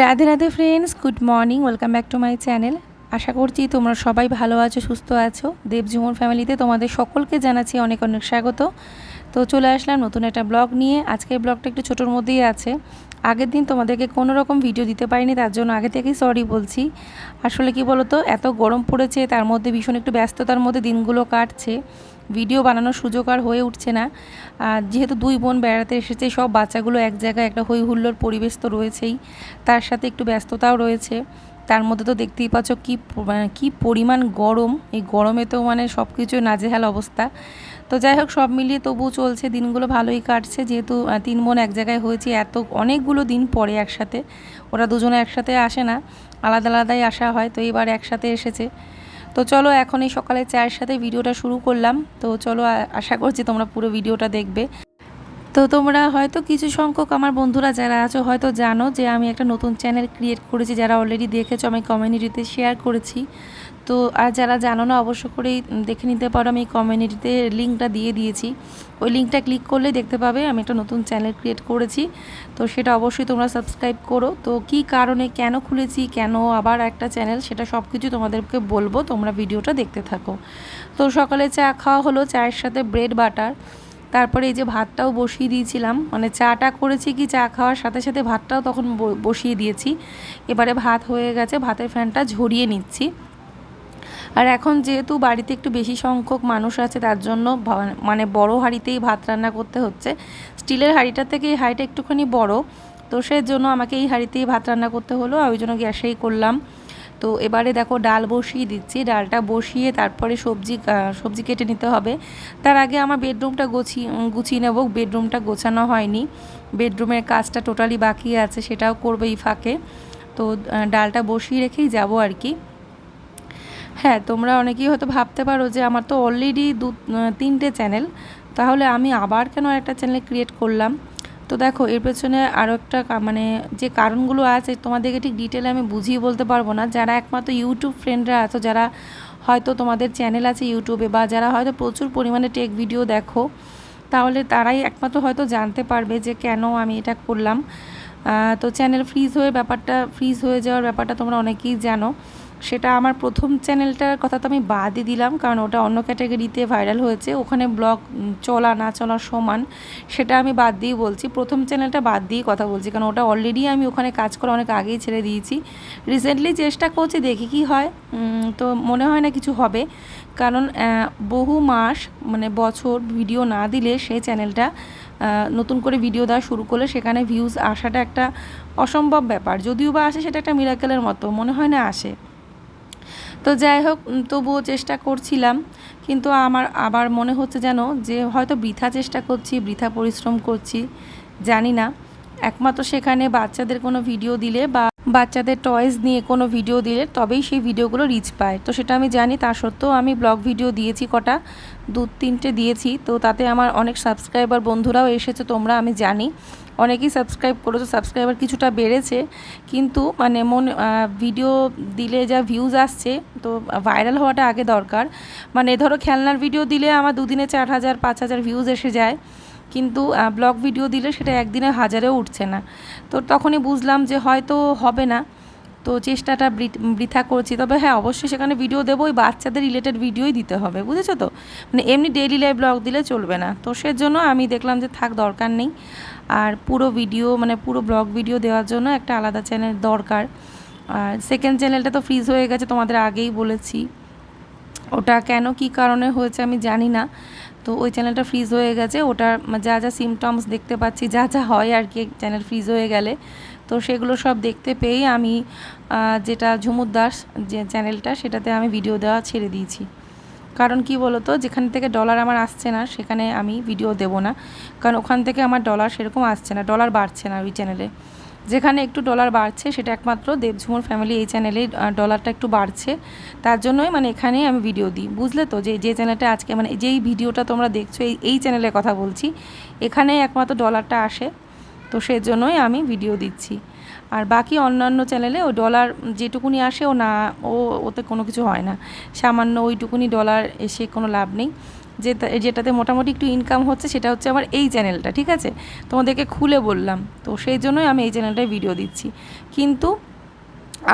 Radhe Radhe friends good morning welcome back to my channel আশা করছি তোমরা সবাই ভালো আছো, সুস্থ আছো। দেবজীবন ফ্যামিলিতে তোমাদের সকলকে জানাচ্ছি অনেক অনেক স্বাগত। তো চলে আসলাম নতুন একটা ব্লগ নিয়ে। আজকের ব্লগটা একটু ছোটোর মধ্যেই আছে। আগের দিন তোমাদেরকে কোনো রকম ভিডিও দিতে পারিনি, তার জন্য আগে থেকেই সরি বলছি। আসলে কি বলো তো এত গরম পড়েছে, তার মধ্যে ভীষণ একটু ব্যস্ততার মধ্যে দিনগুলো কাটছে। ভিডিও বানানোর সুযোগ আর হয়ে উঠছে না। আর যেহেতু দুই বোন বেড়াতে এসেছে, সব বাচ্চাগুলো এক জায়গায় একটা হই হুল্লোর পরিবেশ তো রয়েছেই। তার সাথে একটু ব্যস্ততাও রয়েছে। তার মধ্যে তো দেখতেই পাচ্ছ কী মানে কী পরিমাণ গরম। এই গরমে তো মানে সব কিছু নাজেহাল অবস্থা। তো যাই হোক, সব মিলিয়ে তবু চলছে, দিনগুলো ভালোই কাটছে। যেহেতু তিন বোন এক জায়গায় হয়েছে, এত অনেকগুলো দিন পরে একসাথে। ওরা দুজনে একসাথে আসে না। আলাদা আলাদাই আসা হয়, তো এবার একসাথে এসেছে। তো চলো এখন এই সকালে চায়ের সাথে ভিডিওটা শুরু করলাম। তো চলো আশা করছি তোমরা পুরো ভিডিওটা দেখবে। তো তোমরা হয়তো কিছু সংখ্যক আমার বন্ধুরা যারা আছো হয়তো জানো যে আমি একটা নতুন চ্যানেল ক্রিয়েট করেছি, যারা অলরেডি দেখেছ, আমি কমিউনিটিতে শেয়ার করেছি। তো আর যারা জানো না, অবশ্য করেই দেখে নিতে পারো, আমি কমিউনিটিতে লিঙ্কটা দিয়ে দিয়েছি। ওই লিঙ্কটা ক্লিক করলে দেখতে পাবে, আমি একটা নতুন চ্যানেল ক্রিয়েট করেছি। তো সেটা অবশ্যই তোমরা সাবস্ক্রাইব করো। তো কি কারণে কেন খুলেছি, কেন আবার একটা চ্যানেল সেটা সব কিছু তোমাদেরকে বলব, তোমরা ভিডিওটা দেখতে থাকো। তো সকালে চা খাওয়া হলো, চায়ের সাথে ব্রেড বাটার তারপরে এই যে ভাতটাও বসিয়ে দিয়েছিলাম মানে চাটা করেছি কি, চা খাওয়ার সাথে সাথে ভাতটাও তখন বসিয়ে দিয়েছি। এবারে ভাত হয়ে গেছে, ভাতের ফ্যানটা ঝরিয়ে নিচ্ছি। আর এখন যেহেতু বাড়িতে একটু বেশি সংখ্যক মানুষ আছে, তার জন্য মানে বড় হাঁড়িতেই ভাত রান্না করতে হচ্ছে। স্টিলের হাঁড়িটা থেকে এই হাঁড়িটা একটুখানি বড়, তো সেই জন্য আমাকে এই হাঁড়িতেই ভাত রান্না করতে হলো ওই জন্য গ্যাসেই করলাম। তো এবারে দেখো ডাল বসিয়ে দিচ্ছি, ডালটা বসিয়ে তারপরে সবজি সবজি কেটে নিতে হবে। তার আগে আমার বেডরুমটা গুছিয়ে গুছিয়ে নেব, বেডরুমটা গোছানো হয়নি। বেডরুমের কাজটা টোটালি বাকি আছে, সেটাও করবে এই ফাঁকে। তো ডালটা বসিয়ে রেখেই যাব আর কি। হ্যাঁ তোমরা অনেকেই হয়তো ভাবতে পারো যে আমার তো অলরেডি দু তিনটে চ্যানেল তাহলে আমি আবার কেন একটা চ্যানেল ক্রিয়েট করলাম? তো দেখো, এর পেছনে আরও একটা মানে যে কারণগুলো আছে, তোমাদেরকে ঠিক ডিটেলে আমি বুঝিয়ে বলতে পারব না। যারা একমাত্র ইউটিউব ফ্রেন্ডরা আছো, যারা হয়তো তোমাদের চ্যানেল আছে ইউটিউবে বা যারা হয়তো প্রচুর পরিমাণে টেক ভিডিও দেখো, তাহলে তারাই একমাত্র হয়তো জানতে পারবে যে কেন আমি এটা করলাম। তো চ্যানেল ফ্রিজ হয়ে ব্যাপারটা ফ্রিজ হয়ে যাওয়ার ব্যাপারটা তোমরা অনেকেই জানো। সেটা আমার প্রথম চ্যানেলটার কথা তো আমি বাদই দিলাম, কারণ ওটা অন্য ক্যাটাগরিতে ভাইরাল হয়েছে। ওখানে ব্লগ চলা, না চলা সমান, সেটা আমি বাদ দিয়েই বলছি। প্রথম চ্যানেলটা বাদ দিয়েই কথা বলছি, কারণ ওটা অলরেডি আমি ওখানে কাজ করে অনেক আগেই ছেড়ে দিয়েছি। রিসেন্টলি চেষ্টা করছি, দেখি কি হয়। তো মনে হয় না কিছু হবে। কারণ বহু মাস মানে বছর ভিডিও না দিলে সেই চ্যানেলটা নতুন করে ভিডিও দেওয়া শুরু করলে সেখানে ভিউজ আসাটা একটা অসম্ভব ব্যাপার। যদিও বা আসে, সেটা একটা মিরাকেলের মতো, মনে হয় না আসে। তো যাই হোক তবুও চেষ্টা করছিলাম, কিন্তু আমার, আবার মনে হচ্ছে যেন যে হয়তো বৃথা চেষ্টা করছি, বৃথা পরিশ্রম করছি, জানি না। একমাত্র সেখানে বাচ্চাদের কোনো ভিডিও দিলে বা বাচ্চাদের টয়েস নিয়ে কোনো ভিডিও দিলে তবেই সেই ভিডিওগুলো রিচ পায়। তো সেটা আমি জানি, তা সত্ত্বেও আমি ব্লগ ভিডিও দিয়েছি কটা, দু, তিনটে দিয়েছি। তো তাতে আমার অনেক সাবস্ক্রাইবার বন্ধুরাও এসেছে, তোমরা, আমি জানি। অনেকেই সাবস্ক্রাইব করেছ সাবস্ক্রাইবার কিছুটা বেড়েছে। কিন্তু মানে মন ভিডিও দিলে যা ভিউজ আসছে, তো ভাইরাল হওয়াটা আগে দরকার। মানে ধরো খেলনার ভিডিও দিলে আমার দুদিনে চার হাজার, পাঁচ হাজার ভিউজ এসে যায়। কিন্তু ব্লগ ভিডিও দিলে সেটা একদিনে হাজারেও উঠছে না। তো তখনই বুঝলাম যে হয়তো হবে না। তো চেষ্টাটা বৃথা করছি। তবে হ্যাঁ অবশ্যই সেখানে ভিডিও দেবো। ওই বাচ্চাদের রিলেটেড ভিডিওই দিতে হবে, বুঝেছ তো? মানে এমনি ডেইলি লাইফ ব্লগ দিলে চলবে না। তো সেজন্য আমি দেখলাম যে থাক, দরকার নেই। আর পুরো ভিডিও মানে পুরো ব্লগ ভিডিও দেওয়ার জন্য একটা আলাদা চ্যানেল দরকার। আর সেকেন্ড চ্যানেলটা তো ফ্রিজ হয়ে গেছে, তোমাদের আগেই বলেছি। ওটা কেন, কি কারণে হয়েছে আমি জানি না। তো ওই চ্যানেলটা ফ্রিজ হয়ে গেছে। ওটার যা যা সিমটমস দেখতে পাচ্ছি, যা যা হয় আর কি চ্যানেল ফ্রিজ হয়ে গেলে। তো সেগুলো সব দেখতে পেয়েই আমি যেটা ঝুমুর দাস যে চ্যানেলটা সেটাতে আমি ভিডিও দেওয়া ছেড়ে দিয়েছি। কারণ কি বলতো, যেখান থেকে ডলার আমার আসছে না, সেখানে আমি ভিডিও দেব না। কারণ ওখান থেকে আমার ডলার সেরকম আসছে না ডলার বাড়ছে না ওই চ্যানেলে যেখানে একটু ডলার বাড়ছে, সেটা একমাত্র দেবঝুমুর ফ্যামিলি এই চ্যানেলে ডলারটা একটু বাড়ছে। তার জন্যই মানে এখানেই আমি ভিডিও দিই। বুঝলে তো? যে যে চ্যানেলটা আজকে মানে যেই ভিডিওটা তোমরা দেখছ, এই এই চ্যানেলের কথা বলছি এখানেই একমাত্র ডলারটা আসে। তো সেজন্যই আমি ভিডিও দিচ্ছি। আর বাকি অন্যান্য চ্যানেলে ও ডলার যেটুকুনি আসে ও না, ও, ওতে কোনো কিছু হয় না। সামান্য ওইটুকুনি ডলার এসে কোনো লাভ নেই। যেটা, যেটাতে মোটামুটি একটু ইনকাম হচ্ছে সেটা হচ্ছে আমার এই চ্যানেলটা ঠিক আছে? তোমাদেরকে খুলে বললাম, তো সেই জন্যই আমি এই চ্যানেলটায় ভিডিও দিচ্ছি। কিন্তু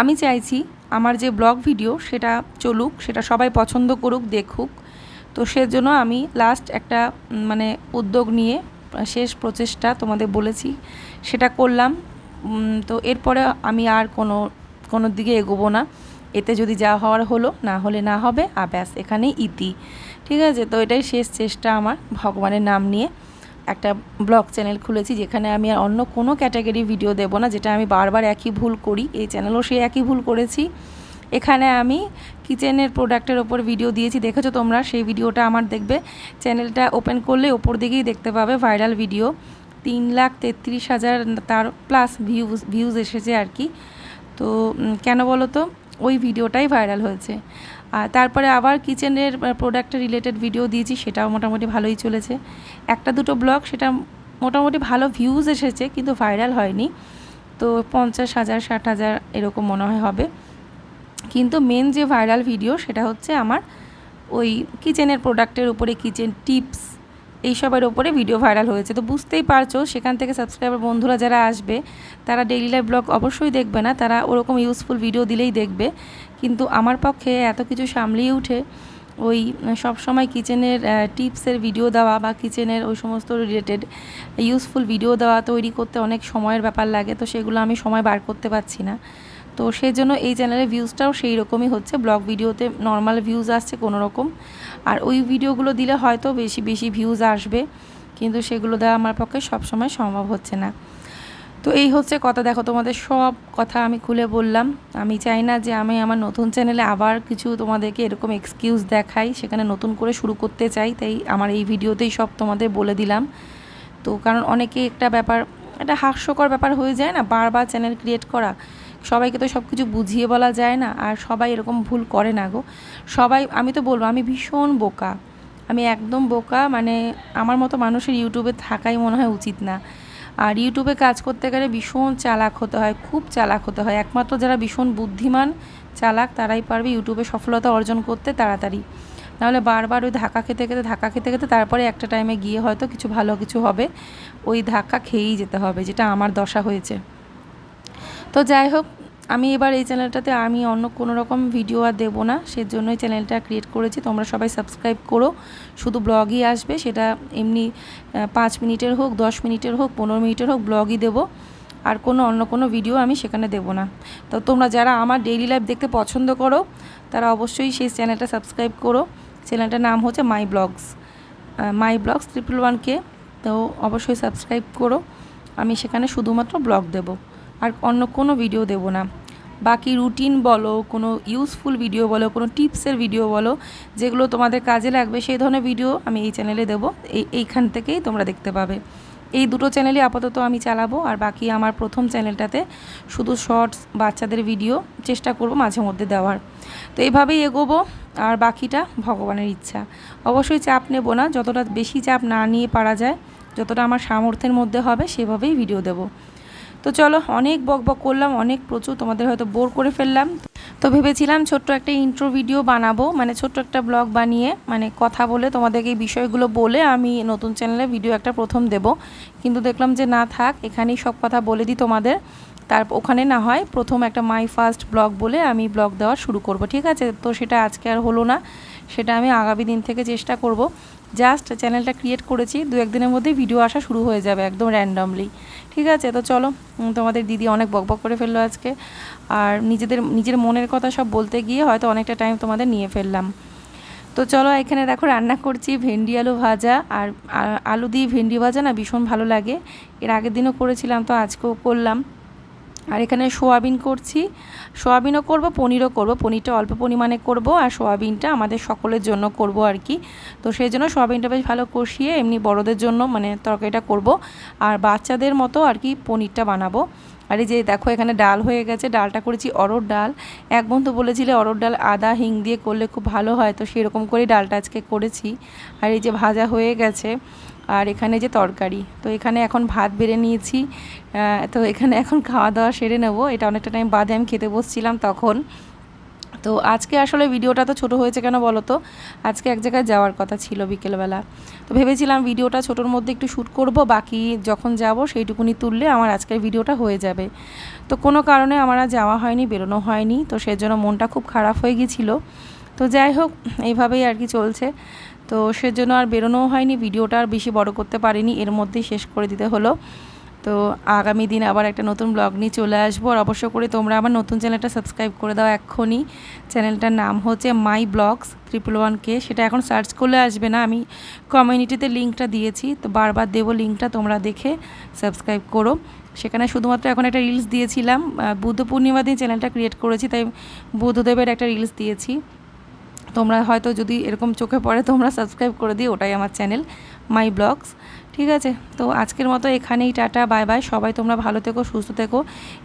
আমি চাইছি আমার যে ব্লগ ভিডিও সেটা চলুক, সেটা সবাই পছন্দ করুক, দেখুক। তো সেজন্য আমি লাস্ট একটা মানে উদ্যোগ নিয়ে শেষ প্রচেষ্টা তোমাদের বলেছি, সেটা করলাম। তো এরপরে আমি আর কোনো কোনো দিকে এগোবো না। এতে যদি যা হওয়ার হলো, না হলে না হবে আর ব্যাস, এখানেই ইতি। ঠিক আছে? তো এটাই শেষ চেষ্টা আমার ভগবানের নাম নিয়ে। একটা ব্লগ চ্যানেল খুলেছি যেখানে আমি আর অন্য কোনো ক্যাটাগরি ভিডিও দেবো না, যেটা আমি বারবার একই ভুল করি। এই চ্যানেলও সে একই ভুল করেছি। এখানে আমি কিচেনের প্রোডাক্টের ওপর ভিডিও দিয়েছি। দেখেছ তোমরা? সেই ভিডিওটা আমার দেখবে। চ্যানেলটা ওপেন করলে ওপর দিকেই দেখতে পাবে ভাইরাল ভিডিও। তিন লাখ তেত্রিশ হাজার তার প্লাস ভিউজ ভিউজ এসেছে আর কি। তো কেন বলো তো? ওই ভিডিওটাই ভাইরাল হয়েছে। আর তারপরে আবার কিচেনের প্রোডাক্টের রিলেটেড ভিডিও দিয়েছি, সেটাও মোটামুটি ভালোই চলেছে। একটা দুটো ব্লগ সেটা মোটামুটি ভালো ভিউজ এসেছে, কিন্তু ভাইরাল হয়নি। তো পঞ্চাশ হাজার, ষাট হাজার এরকম মনে হয় হবে। কিন্তু মেন যে ভাইরাল ভিডিও সেটা হচ্ছে আমার ওই কিচেনের প্রোডাক্টের উপরে কিচেন টিপস এইসবের ওপরে ভিডিও ভাইরাল হয়েছে। তো বুঝতেই পারছ, সেখান থেকে সাবস্ক্রাইবার বন্ধুরা যারা আসবে, তারা ডেইলি লাইফ ব্লগ অবশ্যই দেখবে না, তারা ওরকম ইউজফুল ভিডিও দিলেই দেখবে। কিন্তু আমার পক্ষে এত কিছু সামলিয়ে উঠে, ওই সব সময় কিচেনের টিপসের ভিডিও দেওয়া বা কিচেনের ওই সমস্ত রিলেটেড ইউজফুল ভিডিও দেওয়া তৈরি করতে অনেক সময়ের ব্যাপার লাগে, তো সেগুলো আমি সময় বার করতে পারছি না। তো সেই জন্য এই চ্যানেলের ভিউজটাও সেই রকমই হচ্ছে। ব্লগ ভিডিওতে নর্মাল ভিউজ আসছে কোনো রকম আর ওই ভিডিওগুলো দিলে হয়তো বেশি বেশি ভিউজ আসবে। কিন্তু সেগুলো দেওয়া আমার পক্ষে সবসময় সম্ভব হচ্ছে না। তো এই হচ্ছে কথা। দেখো, তোমাদের সব কথা আমি খুলে বললাম। আমি চাই না যে আমি আমার নতুন চ্যানেলে আবার কিছু তোমাদেরকে এরকম এক্সকিউজ দেখাই। সেখানে নতুন করে শুরু করতে চাই। তাই আমার এই ভিডিওতেই সব তোমাদের বলে দিলাম। তো কারণ অনেকে একটা ব্যাপার, একটা হাস্যকর ব্যাপার হয়ে যায় না? বারবার চ্যানেল ক্রিয়েট করা। সবাইকে তো সব কিছু বুঝিয়ে বলা যায় না, আর সবাই এরকম ভুল করে না গো। সবাই, আমি তো বলব, আমি ভীষণ বোকা। আমি একদম বোকা মানে আমার মতো মানুষের ইউটিউবে থাকাই মনে হয় উচিত না। আর ইউটিউবে কাজ করতে গেলে ভীষণ চালাক হতে হয়, খুব চালাক হতে হয়। একমাত্র যারা ভীষণ বুদ্ধিমান, চালাক, তারাই পারবে ইউটিউবে সফলতা অর্জন করতে তাড়াতাড়ি। নাহলে বারবার ওই ধাক্কা খেতে খেতে, ধাক্কা খেতে খেতে তারপরে একটা টাইমে গিয়ে হয়তো কিছু ভালো কিছু হবে। ওই ধাক্কা খেয়েই যেতে হবে, যেটা আমার দশা হয়েছে। তো যাই হোক, আমি এবার এই চ্যানেলটাতে আমি অন্য কোনো রকম ভিডিও আর দেবো না। সেজন্যই চ্যানেলটা ক্রিয়েট করেছি। তোমরা সবাই সাবস্ক্রাইব করো। শুধু ব্লগই আসবে, সেটা এমনি পাঁচ মিনিটের হোক, দশ মিনিটের হোক, পনেরো মিনিটের হোক ব্লগই দেবো। আর কোনো, অন্য কোনো ভিডিও আমি সেখানে দেবো না। তো তোমরা যারা আমার ডেইলি লাইফ দেখতে পছন্দ করো, তারা অবশ্যই সেই চ্যানেলটা সাবস্ক্রাইব করো। চ্যানেলটার নাম হচ্ছে my blogs my blogs triple ওয়ানকে তো অবশ্যই সাবস্ক্রাইব করো। আমি সেখানে শুধুমাত্র ব্লগ দেব। আর অন্য কোনো ভিডিও দেব না। বাকি রুটিন বলো, কোনো ইউজফুল ভিডিও বলো, কোনো টিপসের ভিডিও বলো, যেগুলো তোমাদের কাজে লাগবে, সেই ধরনের ভিডিও আমি এই চ্যানেলে দেবো। এই, এইখান থেকেই তোমরা দেখতে পাবে। এই দুটো চ্যানেলই আপাতত আমি চালাবো, আর বাকি আমার প্রথম চ্যানেলটাতে শুধু শর্টস বাচ্চাদের ভিডিও চেষ্টা করব মাঝে মধ্যে দেওয়ার। তো এইভাবেই এগোবো, আর বাকিটা ভগবানের ইচ্ছা। অবশ্যই চাপ নেব না, যতটা বেশি চাপ না নিয়ে পারা যায়, যতটা আমার সামর্থ্যের মধ্যে হবে, সেভাবেই ভিডিও দেবো। তো চলো, অনেক বক বক করলাম, অনেক প্রচুর তোমাদের হয়তো বোর করে ফেললাম। তো ভেবেছিলাম ছোট্ট একটা ইন্ট্রো ভিডিও বানাবো মানে ছোট্ট একটা ব্লগ বানিয়ে মানে কথা বলে তোমাদেরকে এই বিষয়গুলো বলে আমি নতুন চ্যানেলে ভিডিও একটা প্রথম দেব। কিন্তু দেখলাম যে না থাক, এখানেই সব কথা বলে দিই তোমাদের। তার, ওখানে না হয় প্রথম একটা মাই ফার্স্ট ব্লগ বলে আমি ব্লগ দেওয়া শুরু করব, ঠিক আছে? তো সেটা আজকে আর হলো না, সেটা আমি আগামী দিন থেকে চেষ্টা করব। জাস্ট চ্যানেলটা ক্রিয়েট করেছি, দু একদিনের মধ্যেই ভিডিও আসা শুরু হয়ে যাবে একদম র্যান্ডমলি ঠিক আছে, তো চলো তোমাদের দিদি অনেক বকবক করে ফেলল আজকে। আর নিজেদের, নিজের মনের কথা সব বলতে গিয়ে হয়তো অনেকটা টাইম তোমাদের নিয়ে ফেললাম। তো চলো, এখানে দেখো রান্না করছি, ভেন্ডি, আলু ভাজা। আর আর আলু দিয়ে ভেন্ডি ভাজা না ভীষণ ভালো লাগে। এর আগের দিনও করেছিলাম, তো আজকেও করলাম। আর এখানে সোয়াবিন করছি। সোয়াবিনও করব, পনিরও করব। পনিরটা অল্প পরিমাণে করব আর সোয়াবিনটা আমাদের সকলের জন্য করব আর কি। তো সেই জন্য সোয়াবিনটা বেশ ভালো কষিয়ে এমনি বড়দের জন্য মানে তরকারিটা করব। আর বাচ্চাদের মতো আর কি পনিরটা বানাবো। আর এই যে দেখো এখানে ডাল হয়ে গেছে, ডালটা করেছি অরড় ডাল। এক বন্ধু বলেছিলে অরড় ডাল আদা, হিং দিয়ে করলে খুব ভালো হয়। তো সেরকম করেই ডালটা আজকে করেছি। আর এই যে ভাজা হয়ে গেছে। আর এখানে যে তরকারি, তো এখানে এখন ভাত বেড়ে নিয়েছি তো এখানে এখন খাওয়া দাওয়া সেরে নেব, এটা অনেকটা টাইম বাদে আমি খেতে বসছিলাম তখন। তো আজকে আসলে ভিডিওটা তো ছোট হয়েছে কেন বলো তো? আজকে এক জায়গায় যাওয়ার কথা ছিল বিকেলবেলা। তো ভেবেছিলাম ভিডিওটা ছোটোর মধ্যে একটু শ্যুট করব, বাকি যখন যাব সেইটুকুনি তুললে আমার আজকের ভিডিওটা হয়ে যাবে। তো কোনো কারণে আমার আর যাওয়া হয়নি, বেরোনো হয়নি, তো সেজন্য মনটা খুব খারাপ হয়ে গিয়েছিল। তো যাই হোক, এইভাবেই আর কি চলছে। তো সেজন্য আর বেরোনোও হয়নি, ভিডিওটা আর বেশি বড় করতে পারিনি, এর মধ্যেই শেষ করে দিতে হলো। তো আগামী দিন আবার একটা নতুন ব্লগ নিয়ে চলে আসব, আর অবশ্য করে তোমরা আমার নতুন চ্যানেলটা সাবস্ক্রাইব করে দাও এক্ষুনি। চ্যানেলটার নাম হচ্ছে my blogs triple one K সেটা এখন সার্চ করলে আসবে না, আমি কমিউনিটিতে লিঙ্কটা দিয়েছি, তো বারবার দেবো লিঙ্কটা তোমরা দেখে সাবস্ক্রাইব করো। সেখানে শুধুমাত্র এখন একটা রিলস দিয়েছিলাম বুদ্ধ পূর্ণিমা দিন চ্যানেলটা ক্রিয়েট করেছি, তাই বুদ্ধদেবের একটা রিলস দিয়েছি। তোমরা হয়তো যদি এরকম চোখে পড়ে, তোমরা সাবস্ক্রাইব করে দিও, ওটাই আমার চ্যানেল মাই ব্লগস ঠিক আছে? তো আজকের মতো এখানেই টাটা বাই বাই সবাই তোমরা ভালো থেকো, সুস্থ থেকো।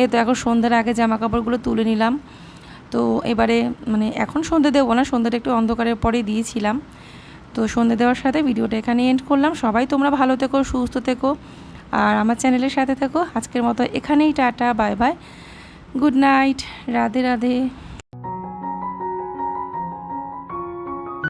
এই তো এখন সন্ধ্যার আগে জামা কাপড়গুলো তুলে নিলাম। তো এবারে মানে এখন সন্ধে দেবো না, সন্ধ্যাটা একটু অন্ধকারের পরে দিয়েছিলাম। তো সন্ধে দেওয়ার সাথে ভিডিওটা এখানে এন্ড করলাম। সবাই তোমরা ভালো থেকো, সুস্থ থেকো। আর আমার চ্যানেলের সাথে থেকো। আজকের মতো এখানেই tata bye bye good night Radhe Radhe.